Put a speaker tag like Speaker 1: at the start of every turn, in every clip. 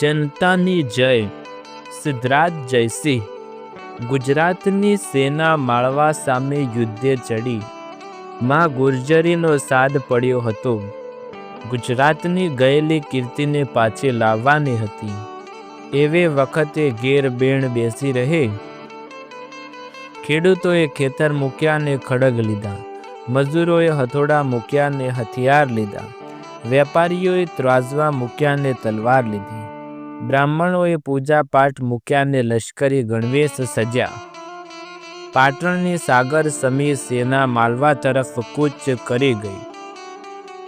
Speaker 1: જનતાની જય. સિદ્ધરાજ જયસિંહ. ગુજરાતની સેના માળવા સામે યુદ્ધે ચડી. માં ગુર્જરીનો સાદ પડ્યો હતો. ગુજરાતની ગયેલી કીર્તિને પાછી લાવવાની હતી. એવે વખતે ઘેર બેણ બેસી રહે. ખેડૂતોએ ખેતર મૂક્યા ને ખડગ લીધા. મજૂરોએ હથોડા મૂક્યા ને હથિયાર લીધા. વેપારીઓએ ત્રાજવા મૂક્યાને તલવાર લીધી. બ્રાહ્મણોએ પૂજા પાઠ મૂક્યા ને લશ્કરી ગણવેશ સજ્યા. પાટણની સાગર સમી સેના માલવા તરફ કૂચ કરી ગઈ.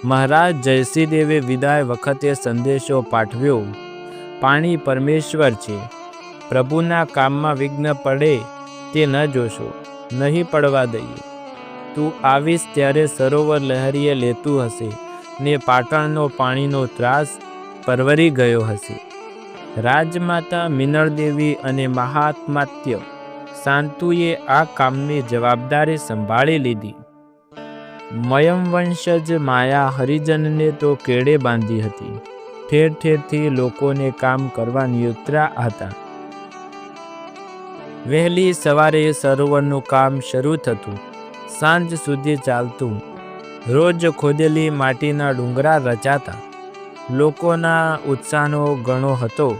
Speaker 1: મહારાજ જયસિંહદેવે વિદાય વખતે સંદેશો પાઠવ્યો, પાણી પરમેશ્વર છે. પ્રભુના કામમાં વિઘ્ન પડે તે ન જોશો, નહીં પડવા દઈએ. તું આવીશ ત્યારે સરોવર લહેરીએ લેતું હશે. ને પાટણનો પાણીનો ત્રાસ પરવરી ગયો હશે. રાજમાતા મિનળદેવી અને મહાત્માત્ય શાંતુએ આ કામની જવાબદારી સંભાળી લીધી. મયમવંશજ માયા હરિજનને તો કેળે બાંધી હતી. ઠેર ઠેરથી લોકોને કામ કરવા નિયુત્રા હતા. વહેલી સવારે સરોવરનું કામ શરૂ થતું. સાંજ સુધી ચાલતું. રોજ ખોદેલી માટીના ડુંગરા રચાતા. લોકોના ઉત્સાહનો ઘણો હતો.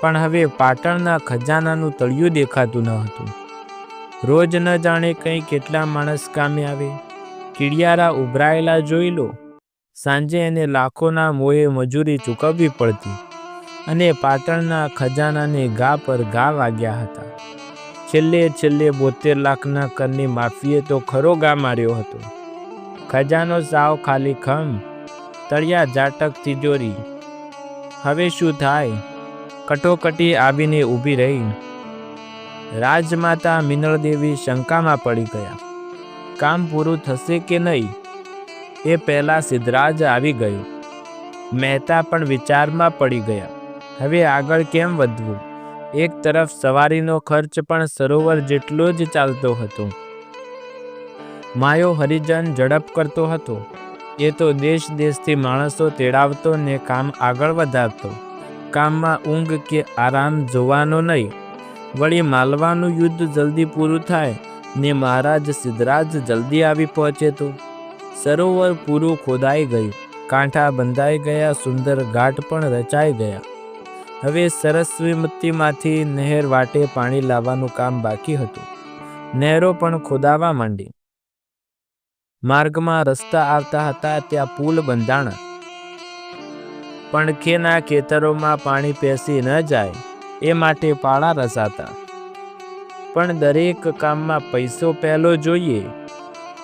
Speaker 1: પણ હવે પાટણના ખજાનાનું તળિયું દેખાતું ન હતું. રોજ ન જાણે કંઈ કેટલા માણસ કામે આવે. કીડિયારા ઉભરાયેલા જોઈ લો. સાંજે એને લાખોના મોએ મજૂરી ચૂકવવી પડતી અને પાટણના ખજાનાને ઘા પર ઘા વાગ્યા હતા. છેલ્લે છેલ્લે બોતેર લાખના કરની માફીએ તો ખરો ગા માર્યો હતો. ખજાનો સાવ ખાલી ખમ, તળિયા જાટક તિજોરી. હવે શું થાય? કટોકટી આવીને ઊભી રહી. રાજમાતા મિનળદેવી શંકામાં પડી ગયા. કામ પૂરું થશે કે નહીં? એ પહેલાં સિદ્ધરાજ આવી ગયો. મહેતા પણ વિચારમાં પડી ગયા. હવે આગળ કેમ વધવું? એક તરફ સવારીનો ખર્ચ પણ સરોવર જેટલો જ ચાલતો હતો. માયો હરિજન ઝડપ કરતો હતો. એ તો દેશ દેશથી માણસો તેડાવતો ને કામ આગળ વધારતો. કામમાં ઊંઘ કે આરામ જોવાનો નહીં. વળી માલવાનું યુદ્ધ જલ્દી પૂરું થાય ને મહારાજ સિદ્ધરાજ જલ્દી આવી પહોંચે તો. સરોવર પૂરું ખોદાઈ ગયું. કાંઠા બંધાઈ ગયા, સુંદર ઘાટ પણ રચાઈ ગયા. હવે સરસ્વીમતીમાંથી નહેર વાટે પાણી લાવવાનું કામ બાકી હતું. નહેરો પણ ખોદાવા માંડી. માર્ગમાં રસ્તા આવતા હતા ત્યાં પુલ બંધાણા. પણખેના ખેતરોમાં પાણી પેસી ન જાય, એ માટે પાળા રસાતા. પણ દરેક કામમાં પૈસો પહેલો જોઈએ,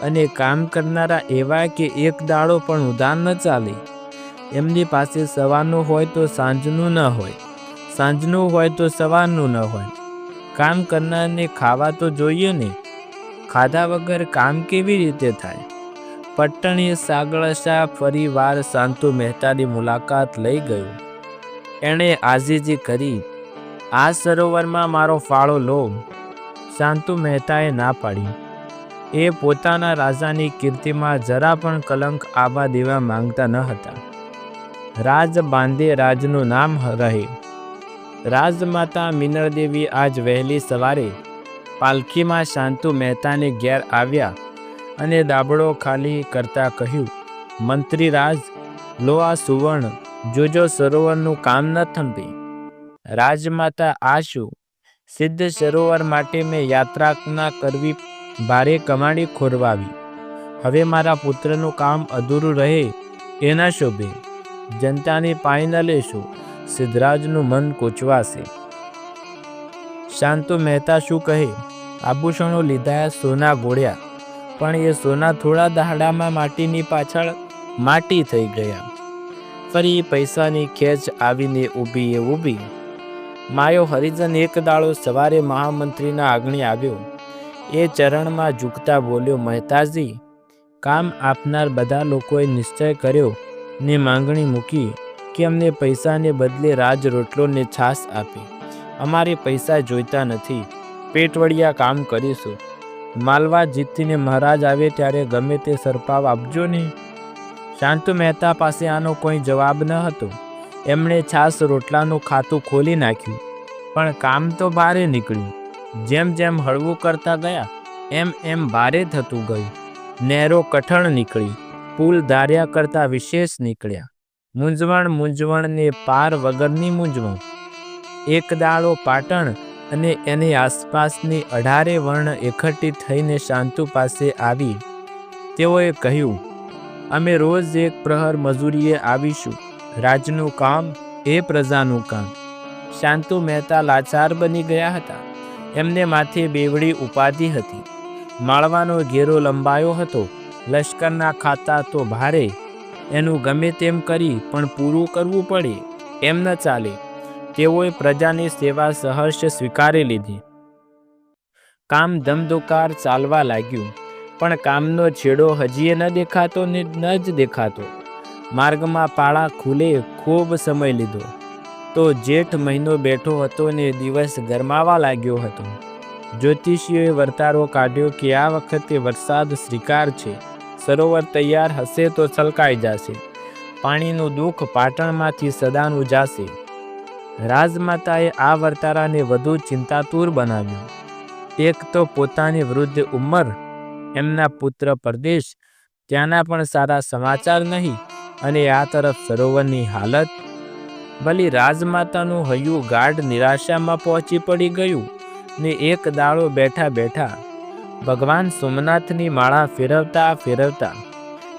Speaker 1: અને કામ કરનારા એવા કે એક દાડો પણ ઉધાર ન ચાલે. એમની પાસે સવારનું હોય તો સાંજનું ન હોય, સાંજનું હોય તો સવારનું ન હોય. કામ કરનારને ખાવા તો જોઈએ ને ખાધા વગર કામ કેવી રીતે થાય? પટ્ટણીએ સાગળશા ફરી વાર શાંતુ મહેતાની મુલાકાત લઈ ગયો. એણે આજીજી કરી, આ સરોવરમાં મારો ફાળો લો. શાંતુ મહેતાએ ના પાડી. એ પોતાના રાજાની કીર્તિમાં જરા પણ કલંક આબા દેવા માંગતા ન હતા. રાજ બાંધે રાજનું નામ રહે. રાજમાતા મિનળદેવી આજ વહેલી સવારે પાલખીમાં શાંતુ મહેતાને ઘેર આવ્યા અને દાબડો ખાલી કરતા કહ્યું મંત્રી રાજ લો આ સુવર્ણ, જોજો સરોવરનું કામ ન થંભે. રાજમાતા આ શું સિદ્ધ સરોવર માટે મેં યાત્રા ના કરવી ભારે કમાણી ખોરવાવી. હવે મારા પુત્રનું કામ અધૂરું રહે એના શોભે. જનતાની પાય ન લેશો, સિદ્ધરાજનું મન કોચવાશે. શાંતુ મહેતા શું કહે? આભૂષણો લીધા સોના ગોળ્યા. પણ એ સોના થોડા દહાડામાં માટીની પાછળ માટી થઈ ગયા. ફરી પૈસાની ખેંચ આવીને ઊભી એ ઊભી. માયો હરિજન એક દાડો સવારે મહામંત્રીના આગણી આવ્યો. એ ચરણમાં ઝૂકતા બોલ્યો, મહેતાજી, કામ આપનાર બધા લોકોએ નિશ્ચય કર્યો ને માંગણી મૂકી કે અમને પૈસાને બદલે રાજ રોટલો ને છાશ આપે. અમારે પૈસા જોઈતા નથી. પેટવડિયા કામ કરીશું. માલવા જીતીને મહારાજ આવે ત્યારે ગમે તે સરપાવ આપજો ને. શાંતુ મહેતા પાસે આનો કોઈ જવાબ ન હતો. એમણે છાસ રોટલાનું ખાતું ખોલી નાખ્યું. પણ કામ તો ભારે નીકળ્યું. જેમ જેમ હળવું કરતા ગયા, એમ એમ ભારે થતું ગયું. નહેરો કઠણ નીકળી. પુલ ધાર્યા કરતા વિશેષ નીકળ્યા. મૂંઝવણ મૂંઝવણને પાર વગરની મૂંઝવણ. એક દાડો પાટણ અને એની આસપાસની અઢારે વર્ણ એકઠી થઈને શાંતુ પાસે આવી. તેઓએ કહ્યું, અમે રોજ એક પ્રહર મજૂરીએ આવીશું. રાજનું કામ એ પ્રજાનું કામ. શાંતુ મહેતા લાચાર બની ગયા હતા. એમને માથે બેવડી ઉપાધિ હતી. માળવાનો ઘેરો લંબાયો હતો. લશ્કરના ખાતા તો ભારે. એનું ગમે તેમ કરી પણ પૂરું કરવું પડે. એમ ન ચાલે. તેઓએ પ્રજાની સેવા સહર્ષ સ્વીકારી લીધી. કામ ધમધુકાર ચાલવા લાગ્યું, પણ કામનો છેડો હજીએ ન દેખાતો ને ન જ દેખાતો. માર્ગમાં પાળા ખુલે ખૂબ સમય લીધો. તો જેઠ મહિનો બેઠો હતો ને દિવસ ગરમાવા લાગ્યો હતો. જ્યોતિષીઓએ વર્તારો કાઢ્યો કે આ વખતે વરસાદ શ્રીકાર છે. સરોવર તૈયાર હશે તો છલકાઈ જશે. પાણીનું દુઃખ પાટણમાંથી સદાનું જાશે. રાજમાતાએ આ વર્તારાને વધુ ચિંતાતુર બનાવ્યું. એક તો પોતાની વૃદ્ધ ઉંમર, એમના પુત્ર પરદેશ, ત્યાંના પણ સારા સમાચાર નહીં, અને આ તરફ સરોવરની હાલત. ભલી રાજમાતાનું હૈયું ગાઢ નિરાશામાં પહોંચી પડી ગયું, ને એક દાડો બેઠા બેઠા ભગવાન સોમનાથની માળા ફેરવતા ફેરવતા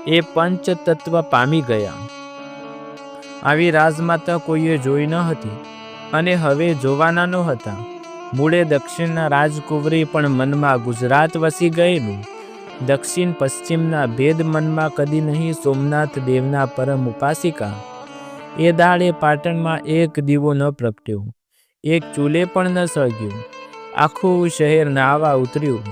Speaker 1: એ પંચતત્વ પામી ગયા. આવી રાજમાતા કોઈએ જોઈ ન હતી. અને હવે જોવાના ન હતા. મૂળે દક્ષિણના રાજકુંવરી પણ મનમાં ગુજરાત વસી ગયેલું. દક્ષિણ પશ્ચિમના ભેદ મનમાં કદી નહીં સોમનાથ દેવના પરમ ઉપાસિકા. એ દાડે પાટણમાં એક દીવો ન પ્રગટ્યો. એક ચૂલે પણ ન સળગ્યું. આખું શહેર નાવા ઉતર્યું.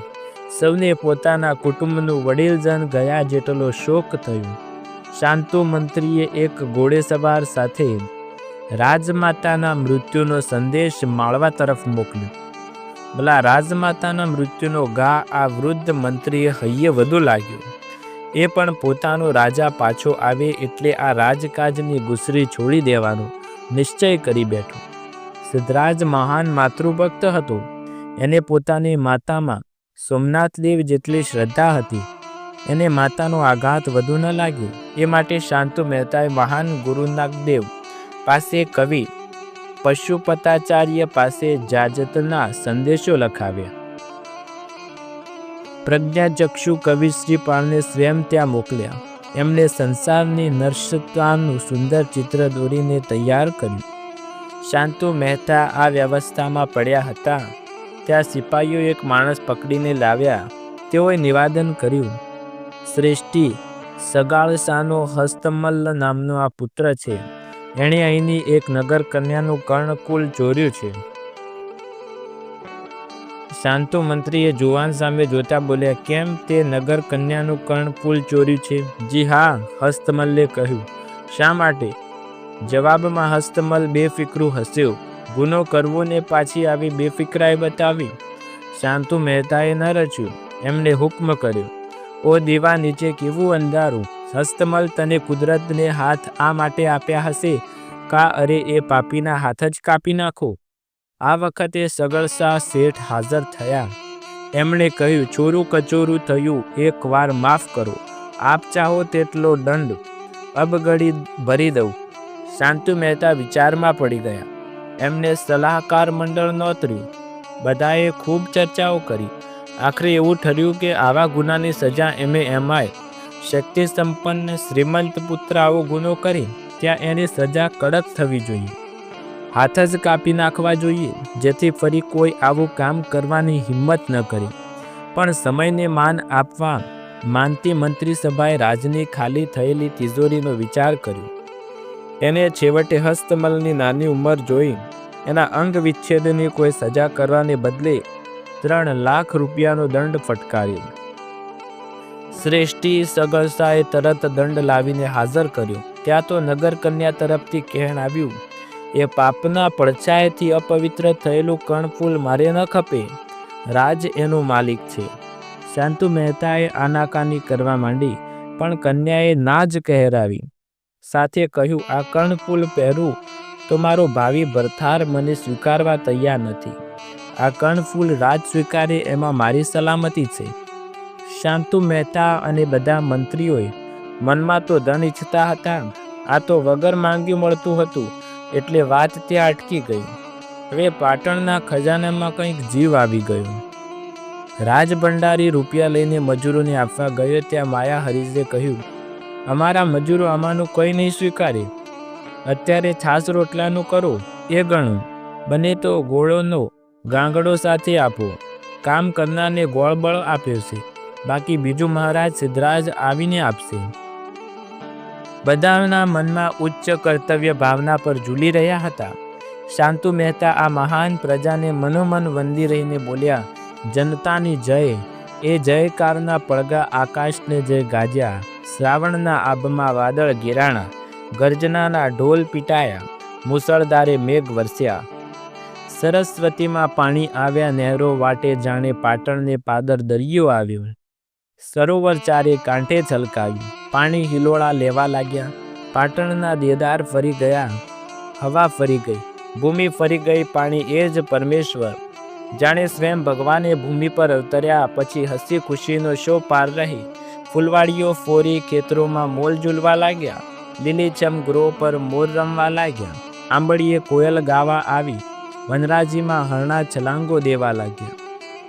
Speaker 1: સૌને પોતાના કુટુંબનું વડીલજન ગયા જેટલો શોક થયો. શાંતુ મંત્રીએ એક ઘોડેસવાર સાથે રાજમાતાના મૃત્યુનો સંદેશ માળવા તરફ મોકલ્યો. ભલા રાજમાતાના મૃત્યુનો ગા આ વૃદ્ધ મંત્રીએ હૈયે વધુ લાગ્યો. એ પણ પોતાનો રાજા પાછો આવે એટલે આ રાજકાજની ગુસરી છોડી દેવાનો નિશ્ચય કરી બેઠો. સિદ્ધરાજ મહાન માતૃભક્ત હતો. એને પોતાની માતામાં સોમનાથદેવ જેટલી શ્રદ્ધા હતી. એને માતાનો આઘાત વધુ ન લાગ્યો. એ માટે શાંતુ મહેતાએ મહાન ગુરુનાગદેવ પાસે કવિ પશુપતાચાર્ય પાસે જાજતના સંદેશો લખાવ્યા. પ્રજ્ઞાચક્ષુ કવિ શ્રી પાળને સ્વયં ત્યાં મોકલ્યા. એમણે સંસારની નર્શતાનું સુંદર ચિત્ર દોરીને તૈયાર કર્યું. શાંતુ મહેતા આ વ્યવસ્થામાં પડ્યા હતા. ત્યાં સિપાહીઓ એક માણસ પકડીને લાવ્યા. તેઓએ નિવાદન કર્યું, શ્રેષ્ઠી, સગાળસાનો હસ્તમલ્લ નામનો આ પુત્ર છે. એણે અહીંની એક નગર કન્યાનું કર્ણકુલ ચોર્યું છે. શાંતુ મંત્રીએ જુવાન સામે જોતા બોલ્યા, કેમ તે નગર કન્યાનું કર્ણકુલ ચોર્યું છે? જી હા, હસ્તમલ્લે કહ્યું. શા માટે? જવાબમાં હસ્તમલ બેફિકરું હસ્યો ગુનો કરવો ને પાછી આવી બેફિકરાએ બતાવી. શાંતુ મહેતાએ ન રચ્યું. એમણે હુકમ કર્યો. ઓ દીવા, નીચે કેવું અંધારું? હસ્તમલ તને કુદરતને હાથ આ માટે આપ્યા હશે. કા અરે એ પાપીના હાથ જ કાપી નાખો? આ વખતે સગળસા શેઠ હાજર થયા. એમણે કહ્યું, ચોરું કચોરું થયું એકવાર માફ કરો. આપ ચાહો તેટલો દંડ. અબગડી ભરી દઉં. શાંતુ મહેતા વિચારમાં પડી ગયા. એમને સલાહકાર મંડળ નોતર્યું. બધાએ ખૂબ ચર્ચાઓ કરી. આખરે એવું ઠર્યું કે આવા ગુનાની સજા એમે. એમાય શક્તિ સંપન્ન શ્રીમંત પુત્ર આવો ગુનો કરી, ત્યાં એની સજા કડક થવી જોઈએ. હાથ જ કાપી નાખવા જોઈએ, જેથી ફરી કોઈ આવું કામ કરવાની હિંમત ન કરી. પણ સમયને માન આપવા માનતી મંત્રીસભાએ રાજની ખાલી થયેલી તિજોરીનો વિચાર કર્યો. એને છેવટે હસ્તમલની નાની ઉંમર જોઈ, એના અંગ વિચ્છેદની કોઈ સજા કરવાને બદલે ત્રણ લાખ રૂપિયાનો દંડ ફટકાર્યો. શ્રેષ્ઠી સગળસાએ તરત દંડ લાવીને હાજર કર્યો. ત્યાં તો નગર કન્યા તરફથી કહેણ આવ્યું, એ પાપના પડછાયથી અપવિત્ર થયેલું કણફૂલ મારે ન ખપે. રાજ એનો માલિક છે. શાંતુ મહેતાએ આનાકાની કરવા માંડી, પણ કન્યાએ ના જ કહેરાવી. સાથે કહ્યું, આ કર્ણફૂલ પહેરું તો મારો ભાવિ ભરથાર મને સ્વીકારવા તૈયાર નથી. આ કર્ણફૂલ રાજ સ્વીકારે એમાં મારી સલામતી છે. શાંતુ મહેતા અને બધા મંત્રીઓએ મનમાં તો ધન ઈચ્છતા હતા. આ તો વગર માંગ્યું મળતું હતું, એટલે વાત ત્યાં અટકી ગઈ. હવે પાટણના ખજાનામાં કંઈક જીવ આવી ગયો. રાજ ભંડારી રૂપિયા લઈને મજૂરોને આપવા ગયો ત્યાં માયા હરીશે કહ્યું, અમારા મજૂરો આમાંનું કંઈ નહીં સ્વીકારે. અત્યારે છાસ રોટલાનું કરો, એ ગણું. બને તો ગોળોનો ગાંગડો સાથે આપો. કામ કરનારને ગોળબળ આપ્યો છે. બાકી બીજું મહારાજ સિદ્ધરાજ આવીને આપશે. બધાના મનમાં ઉચ્ચ કર્તવ્ય ભાવના પર ઝૂલી રહ્યા હતા. શાંતુ મહેતા આ મહાન પ્રજાને મનોમન વંદી રહીને બોલ્યા, જનતાની જય. એ જયકારના પડઘા આકાશને જે ગાજ્યા, શ્રાવણના આબમાં વાદળ ગેરાણા ગર્જનાના ઢોલ પીટાયા, મુસળધારે મેઘ વરસ્યા. સરસ્વતીમાં પાણી આવ્યા, નહેરો વાટે જાણે પાટણને પાદર દરિયો આવ્યો. સરોવર ચારે કાંઠે છલકાયું. પાણી હિલોળા લેવા લાગ્યા. પાટણના દેદાર ફરી ગયા. હવા ફરી ગઈ. ભૂમિ ફરી ગઈ પાણી એ જ પરમેશ્વર. જાણે સ્વયં ભગવાને ભૂમિ પર અવતર્યા, પછી હસી ખુશીનો શો પાર રહી. ફૂલવાડીઓ ફોરી ખેતરોમાં મોલ ઝૂલવા લાગ્યા. લીલીછમ ગૃહ પર મોર રમવા લાગ્યા. આંબળીએ કોયલ ગાવા આવી. વનરાજીમાં હરણા છલાંગો દેવા લાગ્યા.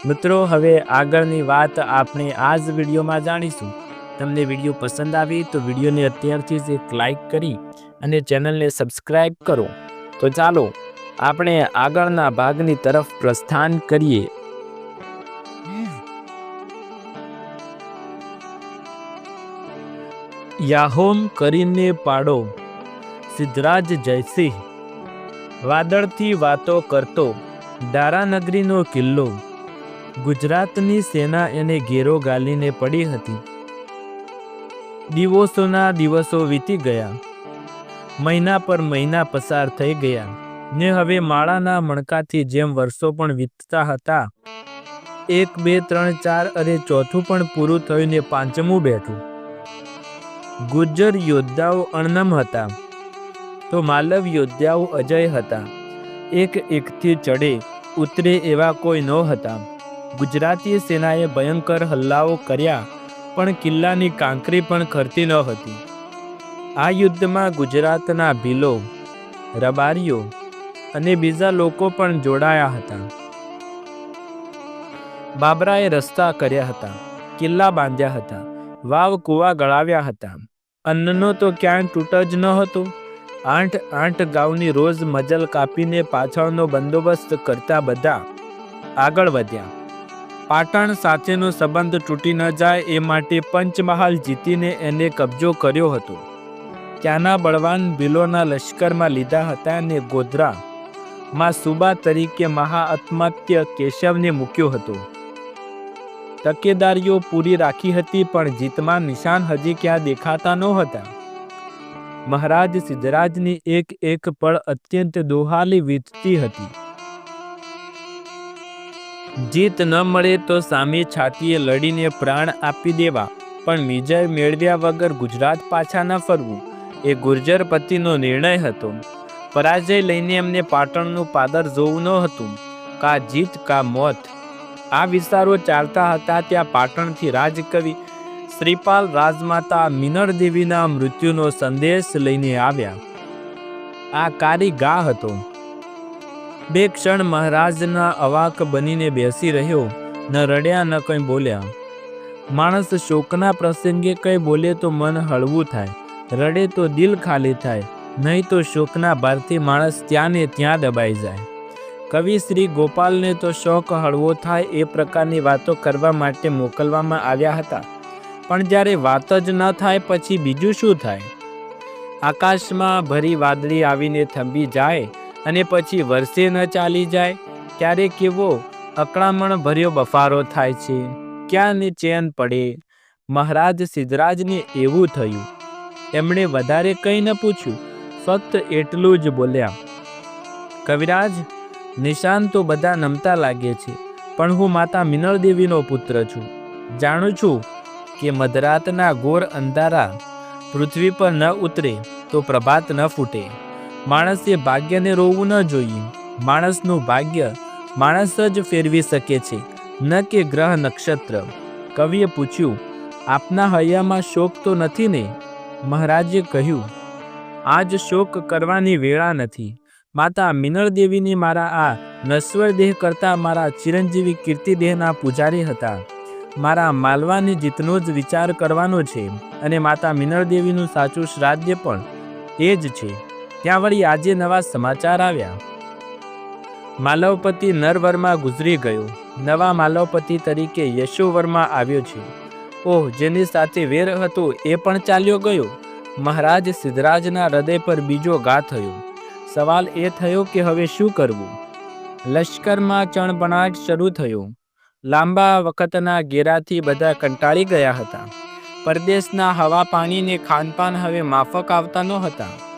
Speaker 1: મિત્રો, હવે આગળની વાત આપણે આ જ વિડીયોમાં જાણીશું. તમને વીડિયો પસંદ આવી તો વિડીયોને અત્યારથી જ એક લાઇક કરી અને ચેનલને સબસ્ક્રાઈબ કરો. તો ચાલો, આપણે આગળના ભાગની તરફ પ્રસ્થાન કરીએ. યાહોમ કરીને પાડો. સિદ્ધરાજ જયસિંહ. વાદળથી વાતો કરતો. દારાનગરીનો કિલ્લો. ગુજરાતની સેના એને ઘેરો ગાલીને પડી હતી. દિવસોના દિવસો વીતી ગયા. મહિના પર મહિના પસાર થઈ ગયા. ને હવે માળાના મણકાથી જેમ વર્ષો પણ વીતતા હતા, એક, બે, ત્રણ, ચાર અને ચોથું પણ પૂરું થયું ને પાંચમું બેઠું. ગુજ્જર યોદ્ધાઓ અણનમ હતા. તો માલવ યોદ્ધાઓ અજય હતા. એક એકથી ચડે ઉતરે એવા કોઈ ન હતા. ગુજરાતી સેનાએ ભયંકર હલ્લાઓ કર્યા, પણ કિલ્લાની કાંકરી પણ ખરતી ન હતી. આ યુદ્ધમાં ગુજરાતના ભીલો, રબારીઓ અને બીજા લોકો પણ જોડાયા હતા. બાબરાએ રસ્તા કર્યા હતા, કિલ્લા બાંધ્યા હતા, વાવ કૂવા ગળાવ્યા હતા. અન્નનો તો ક્યાંય તૂટ જ ન હતો. આઠ આઠ ગાઉની રોજ મજલ કાપીને પાછળનો બંદોબસ્ત કરતા બધા આગળ વધ્યા. પાટણ સાથેનો સંબંધ તૂટી ન જાય એ માટે પંચમહાલ જીતીને એને કબજો કર્યો હતો. ત્યાંના બળવાન ભીલોના લશ્કરમાં લીધા હતા અને ગોધરા માં સુબા તરીકે મહાઅત્મત્ય કેશવને મૂક્યો હતો. તકેદારીઓ પૂરી રાખી હતી પણ જીતમાં નિશાન હજી ક્યાં દેખાતા નહોતા મહારાજ સિદ્ધરાજની એક એક પળ અત્યંત દોહાલી વીતતી હતી. જીત ન મળે તો સામે છાતીએ લડીને પ્રાણ આપી દેવા, પણ વિજય મેળવ્યા વગર ગુજરાત પાછા ન ફરવું, એ ગુર્જર પતિનો નિર્ણય હતો. પરાજય લઈને એમને પાટણનું પાદર જોવું ન હતું, કા જીત કા મોત. આ વિસ્તારો ચાલતા હતા ત્યાં પાટણથી રાજકવિ શ્રીપાલ રાજમાતા મિનર દેવીના મૃત્યુનો સંદેશ લઈને આવ્યા. આ કારી ગા હતો. બે ક્ષણ મહારાજના અવાક બનીને બેસી રહ્યો. ન રડ્યા, ન કંઈ બોલ્યા. માણસ શોકના પ્રસંગે કંઈ બોલે તો મન હળવું થાય. રડે તો દિલ ખાલી થાય. નહીં તો શોકના ભારથી માણસ ત્યાં ને ત્યાં દબાઈ જાય. કવિ શ્રી ગોપાલને તો શોક હળવો થાય એ પ્રકારની વાતો કરવા માટે મોકલવામાં આવ્યા હતા. પણ જ્યારે વાત જ ન થાય પછી બીજું શું થાય? આકાશમાં ભરી વાદળી આવીને થંભી જાય. અને પછી વર્ષે ન ચાલી જાય, ત્યારે કેવો અકળામણ ભર્યો બફારો થાય છે. ક્યાં ને ચેન પડે? મહારાજ સિદ્ધરાજને એવું થયું. એમણે વધારે કંઈ ન પૂછ્યું, ફક્ત એટલું જ બોલ્યા, કવિરાજ, નિશાન તો બધા નમતા લાગે છે, પણ હું માતા મિનળ દેવીનો પુત્ર છું. જાણું છું કે મધરાતના ઘોર અંધારા પૃથ્વી પર ન ઉતરે, તો પ્રભાત ન ફૂટે. માણસે ભાગ્યને રોવું ન જોઈએ. માણસનું ભાગ્ય માણસ જ ફેરવી શકે છે, ન કે ગ્રહ નક્ષત્ર. કવિએ પૂછ્યું, આપના હૈયામાં શોક તો નથી ને? મહારાજે કહ્યું, આજ શોક કરવાની વેળા નથી. માતા મિનળદેવીની મારા આ નશ્વર દેહ કરતાં મારા ચિરંજીવી કીર્તિદેહના પૂજારી હતા. મારા માલવાની જીતનો જ વિચાર કરવાનો છે અને માતા મિનળદેવીનું સાચું શ્રાદ્ધ પણ એ જ છે. ત્યાં વળી આજે નવા સમાચાર આવ્યા. માલવપતિ નરવર્મા ગુજરી ગયો. નવા માલવપતિ તરીકે યશોવર્મા આવ્યો છે. ઓહ, જેની સાથે વેર હતો એ પણ ચાલ્યો ગયો? મહારાજ સિદ્ધરાજના હૃદય પર બીજો ઘા થયો. સવાલ એ થયો કે હવે શું કરવું? લશ્કરમાં ચણબણાટ શરૂ થયો. લાંબા વખતના ઘેરાથી બધા કંટાળી ગયા હતા. પરદેશના હવા પાણીને ખાનપાન હવે માફક આવતા નહોતા. હતા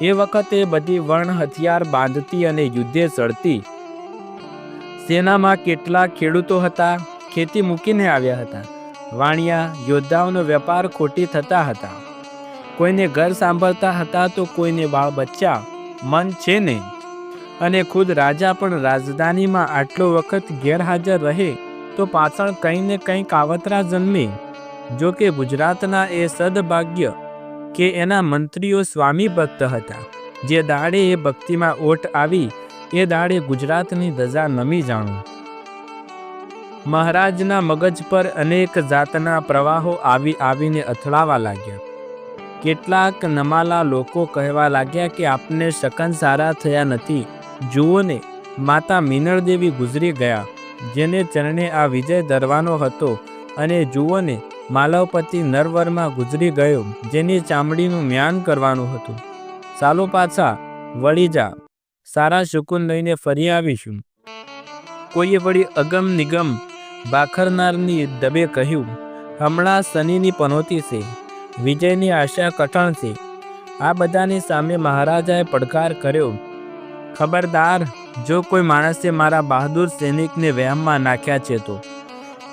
Speaker 1: એ વખતે બધી વર્ણ હથિયાર બાંધતી અને યુદ્ધે ચડતી. સેનામાં કેટલા ખેડૂતો હતા, ખેતી મૂકીને આવ્યા હતા. વાણિયા, યોદ્ધાઓનો વેપાર ખોટી થતા હતા. કોઈને ઘર સાંભળતા હતા તો કોઈને બાળ બચ્ચા, મન છે ને? અને ખુદ રાજા પણ રાજધાનીમાં આટલો વખત ગેરહાજર રહે, તો પાછળ કંઈ ને કંઈ કાવતરા જન્મે. જો કે ગુજરાતના એ સદભાગ્ય કે એના મંત્રીઓ સ્વામી ભક્ત હતા. જે દાડે એ ભક્તિમાં ઓટ આવી, એ દાડે ગુજરાતની ધજા નમી જાણું. મહારાજના મગજ પર અનેક જાતના પ્રવાહો આવી આવીને અથડાવા લાગ્યા. કેટલાક નમાલા લોકો કહેવા લાગ્યા કે આપને શકન સારા થયા નથી. જુઓ ને, માતા મિનળદેવી ગુજરી ગયા, જેને ચરણે આ વિજય ધરવાનો હતો. અને જુઓ ને માલવપતિ નરવરમાં ગુજરી ગયો, જેની ચામડીનું મ્યાન કરવાનું હતું. ચાલો પાછા, વળી જા. સારા શુકુન લઈને ફરી આવીશું. કોઈએ વળી અગમ નિગમ બાખરનારની દબે કહ્યું, હમણાં શનિની પનોતી છે. વિજયની આશા કઠણ છે. આ બધાની સામે મહારાજાએ પડકાર કર્યો. ખબરદાર, જો કોઈ માણસે મારા બહાદુર સૈનિકને વહેમમાં નાખ્યા છે તો.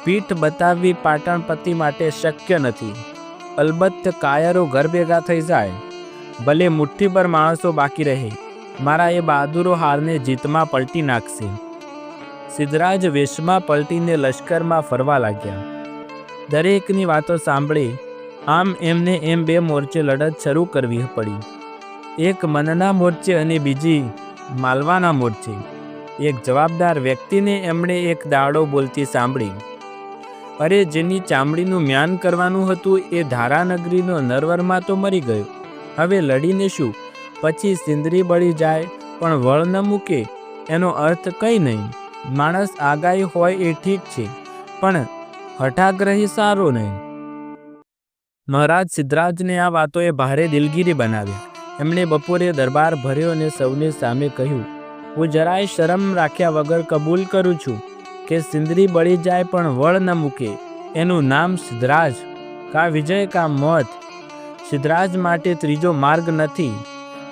Speaker 1: પીઠ બતાવવી પાટણપતિ માટે શક્ય નથી. અલબત્ત કાયરો ઘર ભેગા થઈ જાય. ભલે મુઠ્ઠીભર માણસો બાકી રહે, મારા એ બહાદુરો હારને જીતમાં પલટી નાખશે. સિદ્ધરાજ વેશમાં પલટીને લશ્કરમાં ફરવા લાગ્યા. દરેકની વાતો સાંભળી, આમ એમને એમ બે મોરચે લડત શરૂ કરવી પડી. એક મનના મોરચે અને બીજી માલવાના મોરચે. એક જવાબદાર વ્યક્તિને એમણે એક દાડો બોલતી સાંભળી. અરે, જેની ચામડીનું મ્યાન કરવાનું હતું એ ધારાનગરીનો નરવરમાં તો મરી ગયો. હવે લડીને શું? પછી સિંદરી બળી જાય, પણ વળ ન મૂકે. એનો અર્થ કંઈ નહીં. માણસ આગાહી હોય એ ઠીક છે, પણ હઠાગ્રહી સારો નહીં. મહારાજ સિદ્ધરાજને આ વાતોએ ભારે દિલગીરી બનાવી. એમણે બપોરે દરબાર ભર્યો અને સૌને સામે કહ્યું, હું જરાય શરમ રાખ્યા વગર કબૂલ કરું છું. કે સિંદરી બળી જાય પણ વળ ન મૂકે. એનું નામ સિદ્ધરાજ, કા વિજય કા મોત. સિદ્ધરાજ માટે ત્રીજો માર્ગ નથી.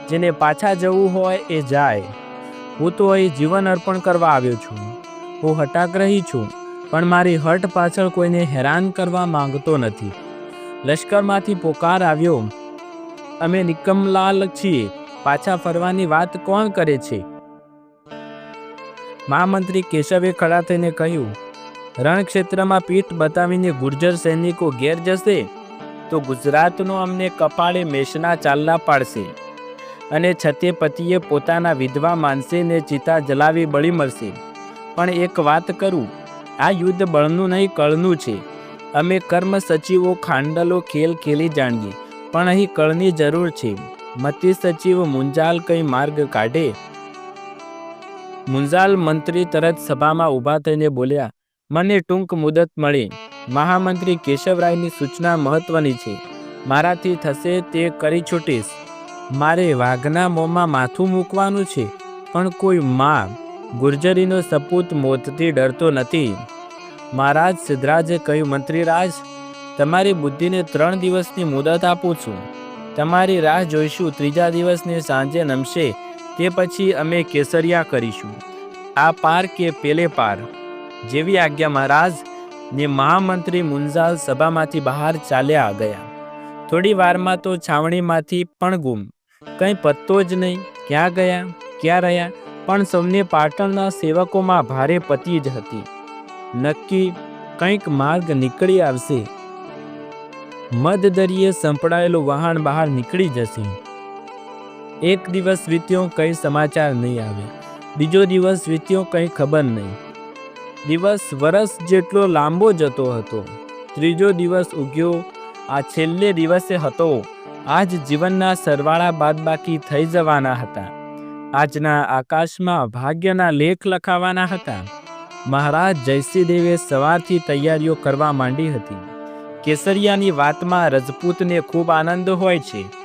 Speaker 1: જેને પાછા જવું હોય એ જાય. હું તો અહીં જીવન અર્પણ કરવા આવ્યો છું. હું હટાગ્રહી છું, પણ મારી હટ પાછળ કોઈને હેરાન કરવા માંગતો નથી. લશ્કરમાંથી પોકાર આવ્યો. અમે નિકમલાલ છીએ. પાછા ફરવાની વાત કોણ કરે છે? મહામંત્રી કેશવે ખડા થઈને કહ્યું, રણક્ષેત્રમાં પીઠ બતાવીને ગુર્જર સૈનિકો ઘેર જશે, તો ગુજરાતનો અમને કપાળે મેષના ચાલના પાડશે અને છતે પતિએ પોતાના વિધવા માનશે ને ચિતા જલાવી બળી મળશે. પણ એક વાત કરું, આ યુદ્ધ બળનું નહીં, કળનું છે. અમે કર્મ સચિવો ખાંડલો ખેલ ખેલી જાણીએ, પણ અહીં કળની જરૂર છે. મતી સચિવ મુંજાલ કંઈ માર્ગ કાઢે મુંજાલ મંત્રી તરત સભામાં ઊભા થઈને બોલ્યા, મને ટૂંક મુદત મળી. મહામંત્રી કેશવરાયની સૂચના મહત્વની છે. મારાથી થશે તે કરી છૂટીશ. મારે વાઘના મોંમાં માથું મૂકવાનું છે, પણ કોઈ માં ગુર્જરીનો સપૂત મોતથી ડરતો નથી. મહારાજ સિદ્ધરાજે કહ્યું, મંત્રીરાજ, તમારી બુદ્ધિને ત્રણ દિવસની મુદત આપું છું. તમારી રાહ જોઈશું, ત્રીજા દિવસની સાંજે નમશે. તે પછી અમે કેસરિયા કરીશું. આ પાર કે પેલે પાર? જેવી આજ્ઞા મહારાજ, ને મહામંત્રી મુંજાલ સભામાંથી બહાર ચાલ્યા ગયા. થોડી વારમાં તો છાવણીમાંથી પણ ગુમ. કંઈ પત્તો જ નહીં. ક્યાં ગયા? ક્યાં રહ્યા? પણ સૌને પાટણના સેવકોમાં ભારે પતી જ હતી. નક્કી કંઈક માર્ગ નીકળી આવશે. મધદરિયે સંપડાયેલું વાહન બહાર નીકળી જશે. એક દિવસ વીત્યો કંઈ સમાચાર નહીં આવે. બીજો દિવસ વીત્યો કંઈ ખબર નહીં. દિવસ વરસ જેટલો લાંબો જતો હતો. ત્રીજો દિવસ ઉગ્યો. આ છેલ્લે દિવસે હતો. આજ જીવનના સરવાળા બાદબાકી થઈ જવાના હતા. આજના આકાશમાં ભાગ્યના લેખ લખાવાના હતા. મહારાજ જયસિંહ દેવે સવારથી તૈયારીઓ કરવા માંડી હતી. કેસરિયાની વાતમાં રજપૂતને ખૂબ આનંદ હોય છે.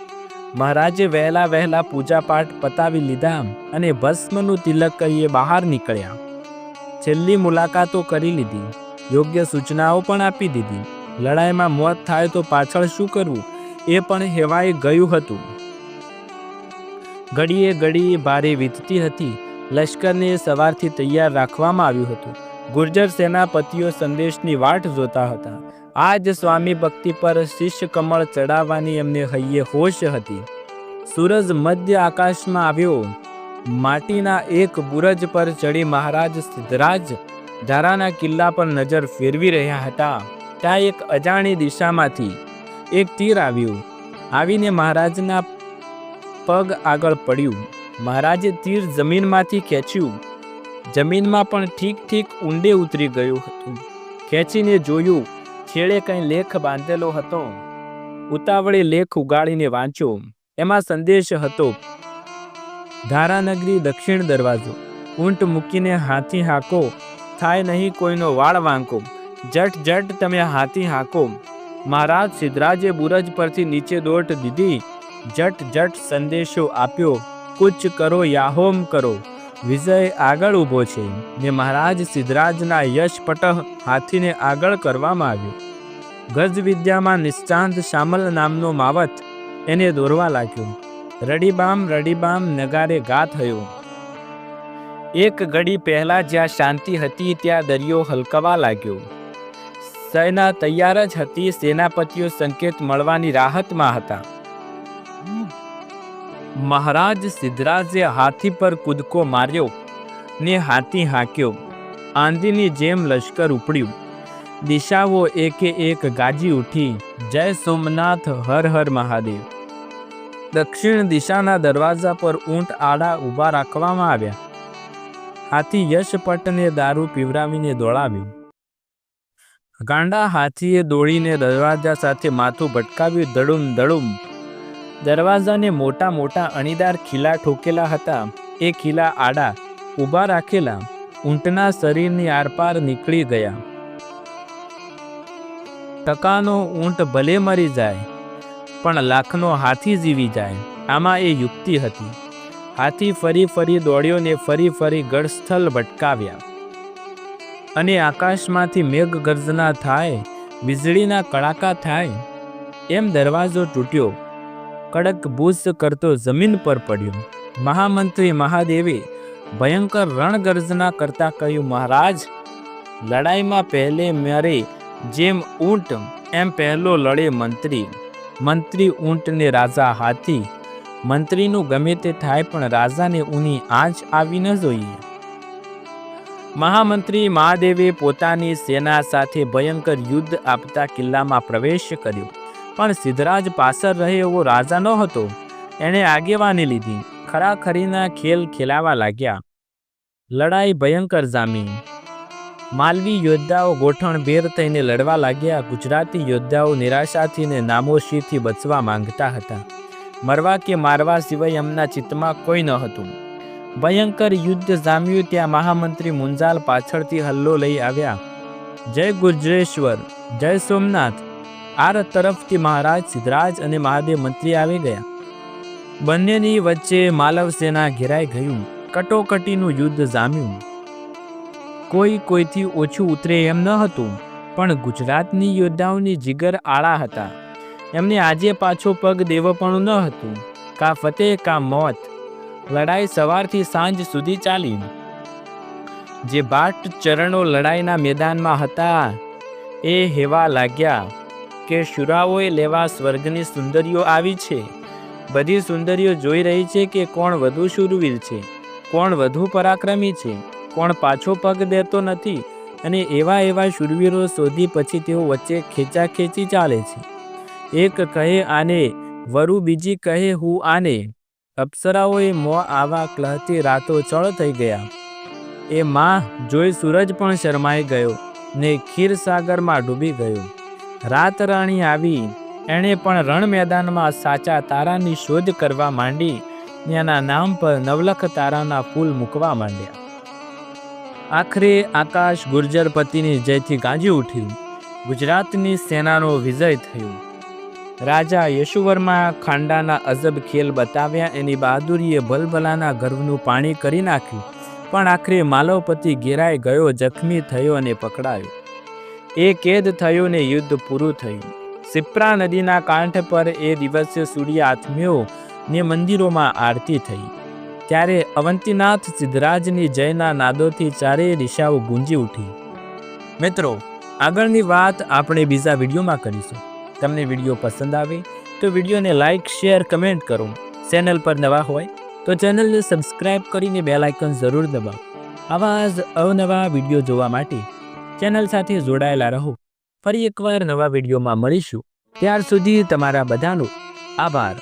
Speaker 1: મહારાજે વહેલા વહેલા પૂજાપાઠ પતાવી લીધા અને ભસ્મનું તિલક કરીએ બહાર નીકળ્યા. છેલ્લી મુલાકાતો કરી લીધી. યોગ્ય સૂચનાઓ પણ આપી દીધી. લડાઈમાં મોત થાય તો પાછળ શું કરવું? એ પણ હેવાઈ ગયું હતું. ઘડીએ ઘડીએ ભારે વીતતી હતી. લશ્કરને સવારથી તૈયાર રાખવામાં આવ્યું હતું. ગુર્જર સેનાપતિઓ સંદેશની વાટ જોતા હતા. આજ સ્વામી ભક્તિ પર શિષ્ય કમળ ચડાવવાની એમને હૈયે હોશ હતી. સૂરજ મધ્ય આકાશમાં આવ્યો. માટીના એક બુરજ પર ચડી મહારાજ સિદ્ધરાજ ધારાના કિલ્લા પર નજર ફેરવી રહ્યા હતા. ત્યાં એક અજાણી દિશામાંથી એક તીર આવ્યું. આવીને મહારાજના પગ આગળ પડ્યું. મહારાજે તીર જમીનમાંથી ખેંચ્યું. જમીનમાં પણ ઠીક ઠીક ઊંડે ઉતરી ગયું હતું. ખેંચીને જોયું છેડે કંઈ લેખ બાંધેલો હતો? ઉતાવળે લેખ ઉગાડીને વાંચ્યો. એમાં સંદેશ હતો. ધારાનગરી દક્ષિણ દરવાજો. ઊંટ મૂકીને હાથી હાંકો. થાય નહીં કોઈનો વાળ વાંકો. જટ જટ તમે હાથી હાંકો. મહારાજ સિદ્ધરાજે બુરજ પરથી નીચે દોટ દીધી. જટ જટ સંદેશો આપ્યો. કુચ કરો યાહોમ કરો. વિજય આગળ ઊભો છે ને મહારાજ સિદ્ધરાજના યશ પટહ હાથીને આગળ કરવામાં આવ્યો. ગજવિદ્યામાં નિષ્ણાંત શામલ નામનો માવત એને દોરવા લાગ્યો. રડીબામ રડીબામ નગારે ગા થયો. એક ઘડી પહેલા જ્યાં શાંતિ હતી ત્યાં દરિયો હલકવા લાગ્યો. સેના તૈયાર જ હતી, સેનાપતિઓ સંકેત મળવાની રાહતમાં હતા. મહારાજ સિદ્ધરાજે હાથી પર કૂદકો માર્યો ને હાથી હાંક્યો. આંધીની જેમ લશ્કર ઉપડ્યું. દિશાઓ એકે એક ગાજી ઉઠી. જય સોમનાથ, હર હર મહાદેવ. દક્ષિણ દિશાના દરવાજા પર ઊંટ આડા ઊભા રાખવામાં આવ્યા. હાથી યશપટને દારૂ પીવરાવીને દોડાવ્યું. ગાંડા હાથીએ દોડીને દરવાજા સાથે માથું ભટકાવ્યું દડુમ દડુમ. દરવાજાને મોટા મોટા અણીદાર ખીલા ઠોકેલા હતા. એ ખીલા આડા ઊભા રાખેલા ઊંટના શરીરની આરપાર નીકળી ગયા. ટકાનો ઊંટ ભલે મરી જાય, પણ લાખનો હાથી જીવી જાય. આમાં એ યુક્તિ હતી. હાથી ફરી ફરી દોડ્યો ને ફરી ફરી ગઢસ્થલ ભટકાવ્યા. અને આકાશમાંથી મેઘ ગર્જના થાય, વીજળીના કડાકા થાય, એમ દરવાજો તૂટ્યો. કડક ભૂસ કરતો જમીન પર પડ્યો. મહામંત્રી મહાદેવે ભયંકર રણગર્જના કરતા કહ્યું, મહારાજ, લડાઈમાં પહેલે મરે જેમ ઊંટ, એમ પહેલો લડે મંત્રી. મંત્રી ઊંટને રાજા હાથી. મંત્રીનું ગમે તે થાય, પણ રાજાને ઊની આંચ આવી ન જોઈએ. મહામંત્રી મહાદેવે પોતાની સેના સાથે ભયંકર યુદ્ધ આપતા કિલ્લામાં પ્રવેશ કર્યો. પણ સિદ્ધરાજ પાછળ રહે એવો રાજા ન હતો. એણે આગેવાની લીધી. ખરાખરીના ખેલ ખેલાવા લાગ્યા. લડાઈ ભયંકર જામી. માલવી યોદ્ધાઓ ગોઠણભેર થઈને લડવા લાગ્યા. ગુજરાતી યોદ્ધાઓ નિરાશાથી ને નામોશીથી બચવા માંગતા હતા. મરવા કે મારવા સિવાય એમના ચિત્તમાં કોઈ ન હતું. ભયંકર યુદ્ધ જામ્યું ત્યાં મહામંત્રી મુંજાલ પાછળથી હલ્લો લઈ આવ્યા. જય ગુજરેશ્વર, જય સોમનાથ આર તરફથી મહારાજ સિદ્ધરાજ અને મહાદેવ મંત્રી આવી ગયા. બંનેની વચ્ચે માલવ સેના ઘેરાઈ ગયું, કટોકટીનું યુદ્ધ જામ્યું. કોઈ કોઈથી ઓછું ઉતરે એમ ન હતું, પણ ગુજરાતની યોદ્ધાઓની જીગર આળા હતા. એમને આજે પાછો પગ દેવપણું ન હતું, કા ફતેહ કા મોત. લડાઈ સવારથી સાંજ સુધી ચાલી. જે બાટ ચરણો લડાઈના મેદાનમાં હતા, એ હેવા લાગ્યા. કે શુરાઓએ લેવા સ્વર્ગની સુંદરીઓ આવી છે? બધી સુંદરીઓ જોઈ રહી છે કે કોણ વધુ શુરવીર છે? કોણ વધુ પરાક્રમી છે? કોણ પાછો પગ દેતો નથી? અને એવા એવા શૂરવીરો શોધી પછી તેઓ વચ્ચે ખેંચાખેંચી ચાલે છે. એક કહે આને, વરુ બીજી કહે હું આને. અપ્સરાઓએ મો આવા ક્લહથી રાતો ચળ થઈ ગયા. એ માં જોઈ સૂરજ પણ શરમાઈ ગયો ને ખીરસાગરમાં ડૂબી ગયો. રાત રાણી આવી. એણે પણ રણ મેદાનમાં સાચા તારાની શોધ કરવા માંડી એના નામ પર નવલખ તારાના ફૂલ મૂકવા માંડ્યા. આખરે આકાશ ગુર્જર પતિની જયથી ગાંજી ઉઠ્યું. ગુજરાતની સેનાનો વિજય થયો. રાજા યશુવર્મા ખાંડાના અજબ ખેલ બતાવ્યા, એની બહાદુરીએ ભલભલાના ગર્વનું પાણી કરી નાખ્યું. પણ આખરે માલવપતિ ઘેરાઈ ગયો, જખમી થયો અને પકડાયો. એ કેદ થયો ને યુદ્ધ પૂરું થયું. સિપ્રા નદીના કાંઠ પર એ દિવસે સૂર્ય આત્મીઓ ને મંદિરોમાં આરતી થઈ. ત્યારે અવંતીનાથ સિદ્ધરાજની જયના નાદોથી ચારેય દિશાઓ ગુંજી ઉઠી. મિત્રો, આગળની વાત આપણે બીજા વિડીયોમાં કરીશું. તમને વીડિયો પસંદ આવે તો વિડીયોને લાઇક શેર, કમેન્ટ કરો. ચેનલ પર નવા હોય તો ચેનલને સબસ્ક્રાઇબ કરીને બેલ આઇકન જરૂર દબાવો. આવા જ અવનવા વીડિયો જોવા માટે ચેનલ સાથે જોડાયેલા રહો. ફરી એકવાર નવા વિડીયોમાં મળીશું. ત્યાર સુધી તમારા બધાનો આભાર.